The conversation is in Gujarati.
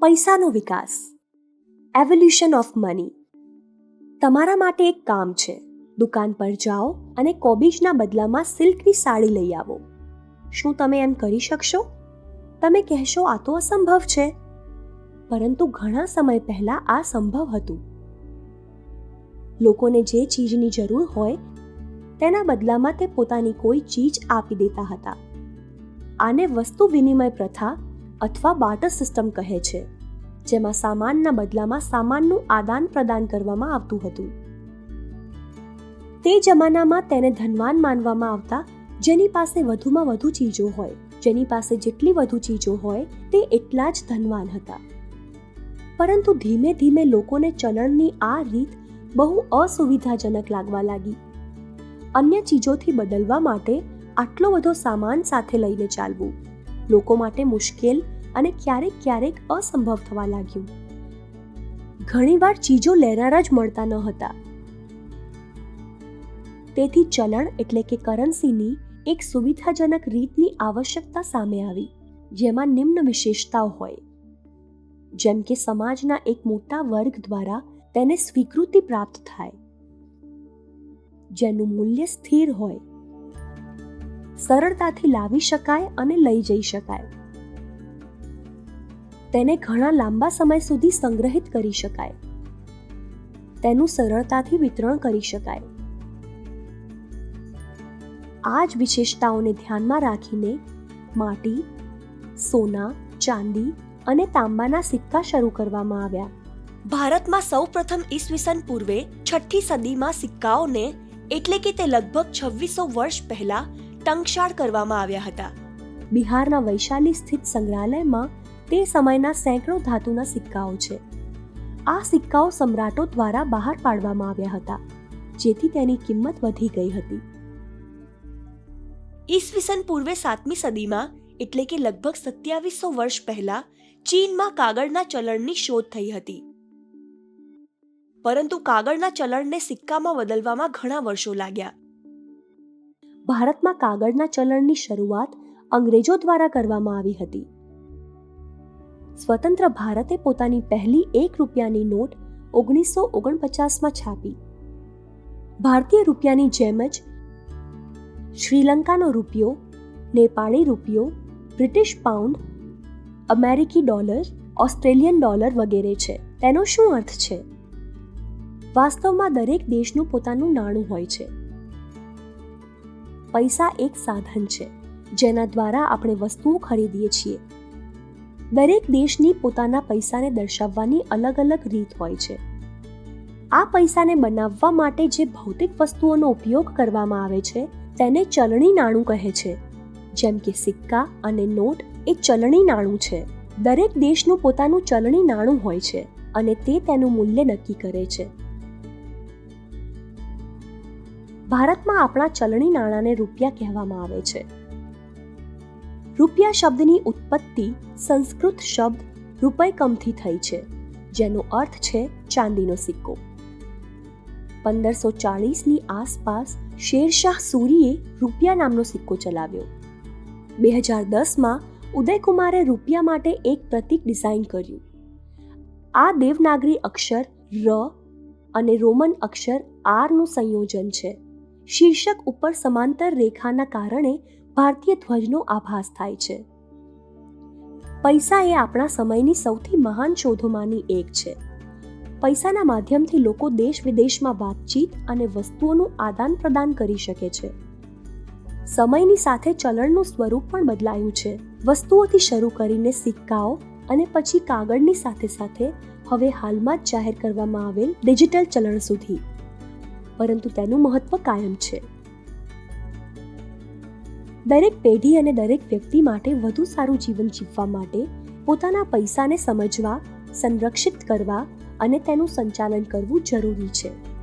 પૈસાનો વિકાસ. એવોલ્યુશન ઓફ મની તમારા માટે એક કામ છે. દુકાન પર જાઓ અને કોબીજના બદલામાં સિલ્કની સાડી લઈ આવો. શું તમે એમ કરી શકશો? તમે કહેશો, આ તો અસંભવ છે. પરંતુ ઘણા સમય પહેલા આ સંભવ હતું. લોકોને જે ચીજની જરૂર હોય, તેના બદલામાં તે પોતાની કોઈ ચીજ આપી દેતા હતા. આને વસ્તુ વિનિમય પ્રથા અથવા બાર્ટર સિસ્ટમ કહે છે, જેમાં સામાનના બદલામાં સામાનનું આદાન પ્રદાન કરવામાં આવતું હતું. તે જમાનામાં તેને ધનવાન માનવામાં આવતા, જેની પાસે વધુમાં વધુ ચીજો હોય, જેની પાસે જેટલી વધુ ચીજો હોય, તે એટલા જ ધનવાન હતા. પરંતુ ધીમે ધીમે લોકોને ચલણની આ રીત બહુ અસુવિધાજનક લાગવા લાગી. અન્ય ચીજોથી બદલવા માટે આટલો બધો સામાન સાથે લઈને ચાલવું લોકો માટે મુશ્કેલ અને ક્યારેક ક્યારેક અસંભવ થવા લાગ્યું. ઘણીવાર ચીજો લેનારા જ મળતા ન હતા. તેથી ચલણ એટલે કે કરન્સીની એક સુવિધાજનક રીતની આવશ્યકતા સામે આવી, જેમાં નિમ્ન વિશેષતાઓ હોય. જેમ કે સમાજના એક મોટા વર્ગ દ્વારા તેને સ્વીકૃતિ પ્રાપ્ત થાય. જેનું મૂલ્ય સ્થિર હોય સરળતાથી લાવી શકાય અને લઈ જઈ શકાય. તેને ઘણા લાંબા સમય સુધી સંગ્રહિત કરી શકાય. તેનું સરળતાથી વિતરણ કરી શકાય. આ જ વિશેષતાઓને ધ્યાનમાં રાખીને માટી, સોના, ચાંદી અને તાંબાના સિક્કા શરૂ કરવામાં આવ્યા. ભારતમાં સૌપ્રથમ ઈસવીસન પૂર્વે છઠ્ઠી સદીમાં સિક્કાઓને, એટલે કે તે લગભગ છવ્વીસો વર્ષ પહેલા ટંકશાળ કરવામાં આવ્યા હતા. બિહારના વૈશાલી સ્થિત સંગ્રહાલયમાં તે સમયના સેંકડો ધાતુના સિક્કાઓ છે. આ સિક્કાઓ સમ્રાટો દ્વારા બહાર પાડવામાં આવ્યા હતા જેથી તેની કિંમત વધી ગઈ હતી. ઈસવીસન પૂર્વે સાતમી સદીમાં એટલે કે લગભગ સત્યાવીસો વર્ષ પહેલા ચીનમાં કાગળના ચલણની શોધ થઈ હતી. પરંતુ કાગળના ચલણને સિક્કામાં બદલવામાં ઘણા વર્ષો લાગ્યા. ભારતમાં કાગળના ચલણની શરૂઆત અંગ્રેજો દ્વારા કરવામાં આવી હતી. સ્વતંત્ર ભારતે પોતાની પહેલી એક રૂપિયાની નોટ ઓગણીસો ઓગણપચાસમાં છાપી. ભારતીય રૂપિયાની જેમ જ શ્રીલંકાનો રૂપિયો, નેપાળી રૂપિયો, બ્રિટિશ પાઉન્ડ, અમેરિકી ડોલર, ઓસ્ટ્રેલિયન ડોલર વગેરે છે. તેનો શું અર્થ છે? વાસ્તવમાં દરેક દેશનું પોતાનું નાણું હોય છે. પૈસા એક સાધન છે, જેના દ્વારા આપણે વસ્તુઓ ખરીદીએ છીએ. દરેક દેશની પોતાના પૈસાને દર્શાવવાની અલગ અલગ રીત હોય છે. આ પૈસાને બનાવવા માટે જે ભૌતિક વસ્તુઓનો ઉપયોગ કરવામાં આવે છે, તેને ચલણી નાણું કહે છે. જેમ કે સિક્કા અને નોટ એ ચલણી નાણું છે. દરેક દેશનું પોતાનું ચલણી નાણું હોય છે અને તે તેનું મૂલ્ય નક્કી કરે છે. ભારતમાં આપણા ચલણી નાણાંને રૂપિયા કહેવામાં આવે છે. રૂપિયા શબ્દની ઉત્પત્તિ સંસ્કૃત શબ્દ રૂપયકમથી થઈ છે, જેનો અર્થ છે ચાંદીનો સિક્કો. પંદરસો ચાળીસની આસપાસ શેરશાહ સૂરીએ રૂપિયા નામનો સિક્કો ચલાવ્યો. બે હજાર દસમાં ઉદયકુમારે રૂપિયા માટે એક પ્રતીક ડિઝાઇન કર્યું. આ દેવનાગરી અક્ષર ર અને રોમન અક્ષર આરનું સંયોજન છે. શીર્ષક ઉપર સમાંતર રેખાના કારણે ભારતીય ધ્વજનો આભાસ થાય છે. પૈસા એ આપણા સમયની સૌથી મહાન શોધોમાંની એક છે. પૈસાના માધ્યમથી લોકો દેશ વિદેશમાં વાતચીત અને વસ્તુઓનું આદાન પ્રદાન કરી શકે છે. સમયની સાથે ચલણનું સ્વરૂપ પણ બદલાયું છે. વસ્તુઓથી શરૂ કરીને સિક્કાઓ અને પછી કાગળની સાથે સાથે હવે હાલમાં જ જાહેર કરવામાં આવેલ ડિજિટલ ચલણ સુધી. પરંતુ તેનું મહત્વ કાયમ છે. દરેક પેઢી અને દરેક વ્યક્તિ માટે વધુ સારું જીવન જીવવા માટે પોતાના પૈસાને સમજવા, સંરક્ષિત કરવા અને તેનું સંચાલન કરવું જરૂરી છે.